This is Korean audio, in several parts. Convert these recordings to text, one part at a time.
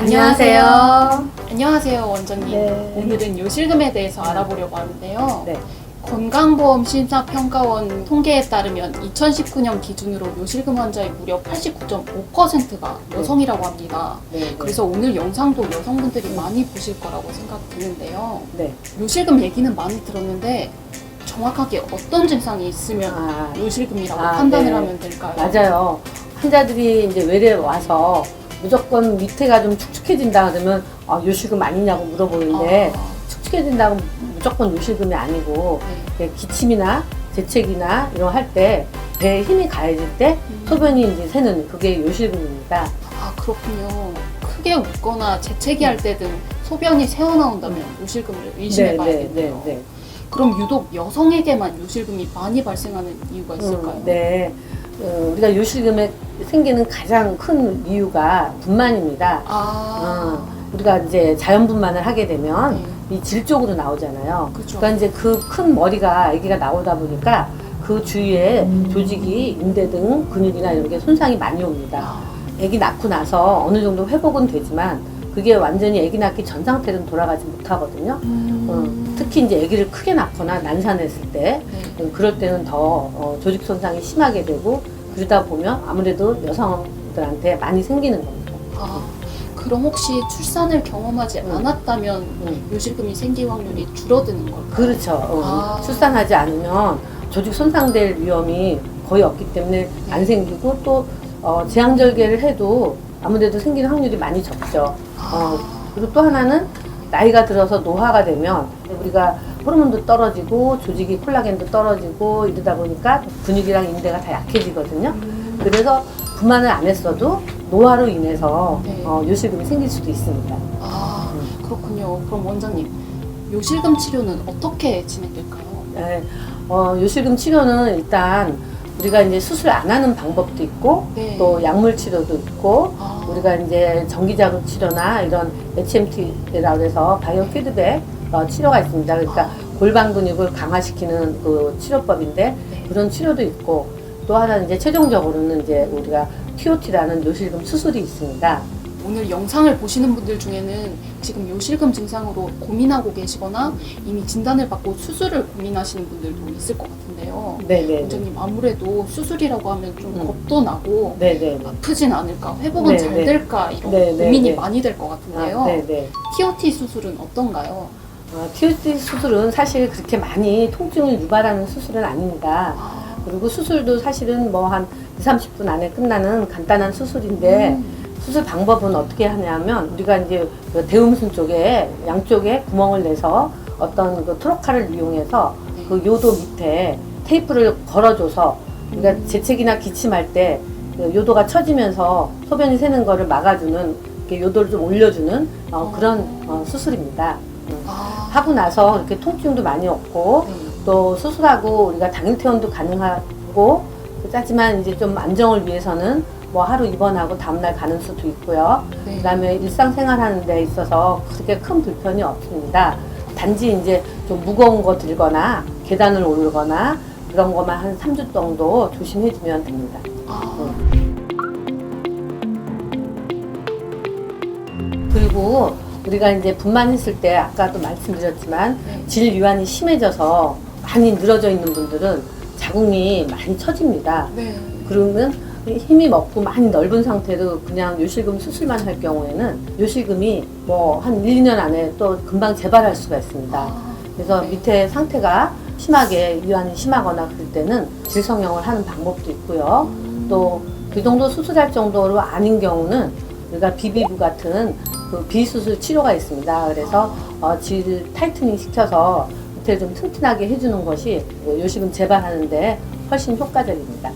안녕하세요. 안녕하세요, 원장님. 네. 오늘은 요실금에 대해서 알아보려고 하는데요. 네. 건강보험 심사평가원 통계에 따르면 2019년 기준으로 요실금 환자의 무려 89.5%가 여성이라고 합니다. 네. 그래서 오늘 영상도 여성분들이 많이 보실 거라고 생각드는데요. 네. 요실금 얘기는 많이 들었는데 정확하게 어떤 증상이 있으면 아, 요실금이라고 아, 판단을 네. 하면 될까요? 맞아요. 환자들이 이제 외래 와서 무조건 밑에가 좀 축축해진다 그러면 아, 요실금 아니냐고 물어보는데 아, 축축해진다고 무조건 요실금이 아니고 네. 기침이나 재채기나 이런 거할때 배에 힘이 가해질 때 음. 소변이 이제 새는 그게 요실금입니다. 아 그렇군요. 크게 웃거나 재채기 할 때등 소변이 새어나온다면 요실금을 의심해봐야겠네요. 네, 네. 그럼 유독 여성에게만 요실금이 많이 발생하는 이유가 있을까요? 음, 네. 어, 우리가 요실금에 생기는 가장 큰 이유가 분만입니다. 아, 어, 우리가 이제 자연분만을 하게 되면 네. 이질 쪽으로 나오잖아요. 그죠. 그러니까 이제 그 큰 머리가 아기가 나오다 보니까 그 주위에 음. 조직이 인대 등 근육이나 이런 게 손상이 많이 옵니다. 아, 아기 낳고 나서 어느 정도 회복은 되지만 그게 완전히 아기 낳기 전 상태는 돌아가지 못하거든요. 음, 어, 특히 이제 아기를 크게 낳거나 난산했을 때 네. 음, 그럴 때는 더 어, 조직 손상이 심하게 되고 그러다 보면 아무래도 여성들한테 많이 생기는 겁니다. 아, 그럼 혹시 출산을 경험하지 음. 않았다면 음. 요실금이 생길 확률이 줄어드는 걸까요? 그렇죠. 어, 아. 출산하지 않으면 조직 손상될 위험이 거의 없기 때문에 안 생기고 또 어, 제왕절개를 해도 아무래도 생기는 확률이 많이 적죠. 아, 그리고 또 하나는 나이가 들어서 노화가 되면 우리가 호르몬도 떨어지고 조직이 콜라겐도 떨어지고 이러다 보니까 근육이랑 인대가 다 약해지거든요. 음, 그래서 분만을 안 했어도 노화로 인해서 네. 어, 요실금이 생길 수도 있습니다. 아, 그렇군요. 그럼 원장님, 요실금 치료는 어떻게 진행될까요? 네, 어, 요실금 치료는 일단 우리가 이제 수술 안 하는 방법도 있고 네. 또 약물 치료도 있고 아, 우리가 이제 전기자극 치료나 이런 HMT라고 해서 바이오 피드백 어, 치료가 있습니다. 그러니까 골반 근육을 강화시키는 그 치료법인데 네. 그런 치료도 있고 또 하나 이제 최종적으로는 이제 우리가 TOT라는 요실금 수술이 있습니다. 오늘 영상을 보시는 분들 중에는 지금 요실금 증상으로 고민하고 계시거나 이미 진단을 받고 수술을 고민하시는 분들도 있을 것 같은데요. 네네. 원장님 아무래도 수술이라고 하면 좀 음. 겁도 나고 네네. 아프진 않을까, 회복은 네, 잘 네. 될까 이런 네, 네, 고민이 네. 많이 될 것 같은데요. 아, 네네. TOT 수술은 어떤가요? 어, TOT 수술은 사실 그렇게 많이 통증을 유발하는 수술은 아닙니다. 아, 그리고 수술도 사실은 뭐 한 2, 30분 안에 끝나는 간단한 수술인데 음. 수술 방법은 어떻게 하냐면 우리가 이제 그 대음순 쪽에 양쪽에 구멍을 내서 어떤 그 트로카를 이용해서 네. 그 요도 밑에 테이프를 걸어줘서 우리가 재채기나 기침할 때그 요도가 처지면서 소변이 새는 거를 막아주는 이렇게 요도를 좀 올려주는 어, 그런 어, 수술입니다. 음. 아, 하고 나서 이렇게 통증도 많이 없고 네. 또 수술하고 우리가 당일 퇴원도 가능하고 하지만 이제 좀 안정을 위해서는 뭐 하루 입원하고 다음날 가는 수도 있고요. 네. 그다음에 일상생활 하는 데 있어서 그렇게 큰 불편이 없습니다. 단지 이제 좀 무거운 거 들거나 계단을 오르거나 그런 것만 한 3주 정도 조심해주면 됩니다. 아, 그리고 우리가 이제 분만했을 때 아까도 말씀드렸지만 네. 질 유한이 심해져서 많이 늘어져 있는 분들은 자궁이 많이 처집니다. 네. 그러면 힘이 먹고 많이 넓은 상태로 그냥 요실금 수술만 할 경우에는 요실금이 뭐 한 1, 2년 안에 또 금방 재발할 수가 있습니다. 아, 그래서 네. 밑에 상태가 심하게 유한이 심하거나 그럴 때는 질성형을 하는 방법도 있고요. 음. 또그 정도 수술할 정도로 아닌 경우는 우리가 비비브 같은 그 비수술 치료가 있습니다. 그래서 어, 질 타이트닝 시켜서 밑에 좀 튼튼하게 해주는 것이 요실금 재발하는데 훨씬 효과적입니다.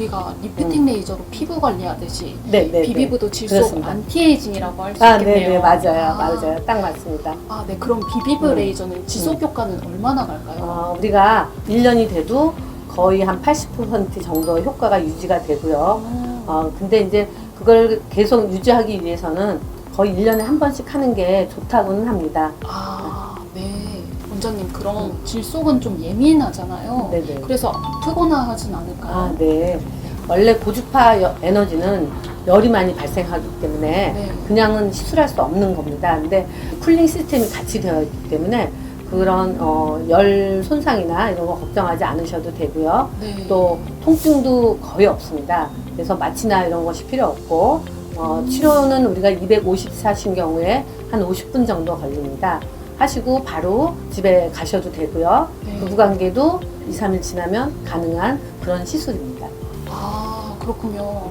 아, 우리가 리프팅 레이저로 피부 관리하듯이 음. 네, 네. 비비브도 질소 그렇습니다. 안티에이징이라고 할 수 아, 있겠네요. 네, 네, 맞아요. 아. 맞아요. 딱 맞습니다. 아, 네. 그럼 비비브 음. 레이저는 지속 효과는 얼마나 갈까요? 어, 우리가 1년이 돼도 거의 한 80% 정도 효과가 유지가 되고요. 어, 어, 근데 이제 그걸 계속 유지하기 위해서는 거의 1년에 한 번씩 하는 게 좋다고는 합니다. 아, 네. 그럼 질속은 좀 예민하잖아요. 네네. 그래서 아프거나 하진 않을까요? 아, 네. 원래 고주파 여- 에너지는 열이 많이 발생하기 때문에 네. 그냥은 시술할 수 없는 겁니다. 근데 쿨링 시스템이 같이 되어 있기 때문에 그런 어, 열 손상이나 이런 거 걱정하지 않으셔도 되고요. 네. 또 통증도 거의 없습니다. 그래서 마취나 이런 것이 필요 없고 어, 치료는 우리가 254신 경우에 한 50분 정도 걸립니다. 하시고 바로 집에 가셔도 되고요. 네. 부부관계도 2, 3일 지나면 가능한 그런 시술입니다. 아 그렇군요.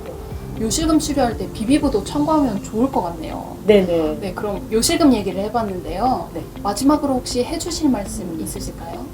요실금 치료할 때 비비브도 첨가하면 좋을 것 같네요. 네네. 네, 그럼 요실금 얘기를 해봤는데요. 네. 마지막으로 혹시 해주실 말씀 있으실까요?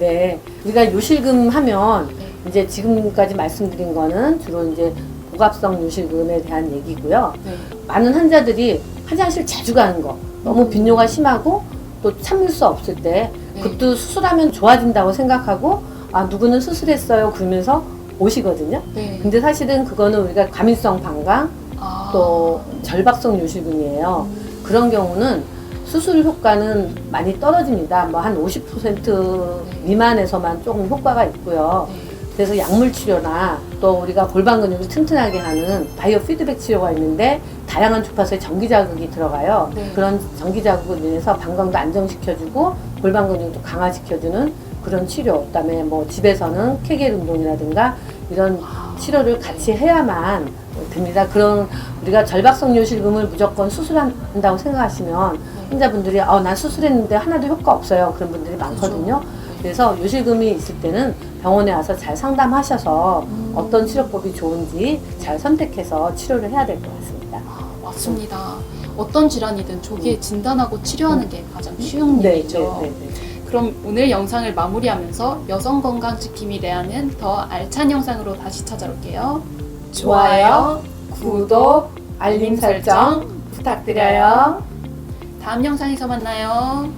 네. 우리가 요실금 하면 네. 이제 지금까지 말씀드린 거는 주로 이제 고갑성 요실금에 대한 얘기고요. 네. 많은 환자들이 화장실 자주 가는 거, 너무 빈뇨가 심하고 또 참을 수 없을 때 네. 그것도 수술하면 좋아진다고 생각하고 아 누구는 수술했어요 그러면서 오시거든요. 네. 근데 사실은 그거는 우리가 과민성 방광 아. 또 절박성 요실금이에요. 음, 그런 경우는 수술 효과는 많이 떨어집니다. 뭐 한 50% 미만에서만 조금 효과가 있고요. 네. 그래서 약물 치료나 또 우리가 골반 근육을 튼튼하게 하는 바이오 피드백 치료가 있는데 다양한 주파수의 전기 자극이 들어가요. 네. 그런 전기 자극을 인해서 방광도 안정시켜주고 골반 근육도 강화시켜주는 그런 치료. 그다음에 뭐 집에서는 케겔 운동이라든가 이런 아. 치료를 같이 해야만 됩니다. 그런 우리가 절박성 요실금을 무조건 수술한다고 생각하시면 네. 환자분들이 어, 난 수술했는데 하나도 효과 없어요. 그런 분들이 많거든요. 그렇죠. 네. 그래서 요실금이 있을 때는 병원에 와서 잘 상담하셔서 음. 어떤 치료법이 좋은지 잘 선택해서 치료를 해야 될 것 같습니다. 아, 맞습니다. 어떤 질환이든 조기에 진단하고 치료하는 게 가장 쉬운 일이죠. 네, 네. 그럼 오늘 영상을 마무리하면서 여성 건강 지킴이 레아는 더 알찬 영상으로 다시 찾아올게요. 좋아요, 구독, 알림 설정 부탁드려요. 다음 영상에서 만나요.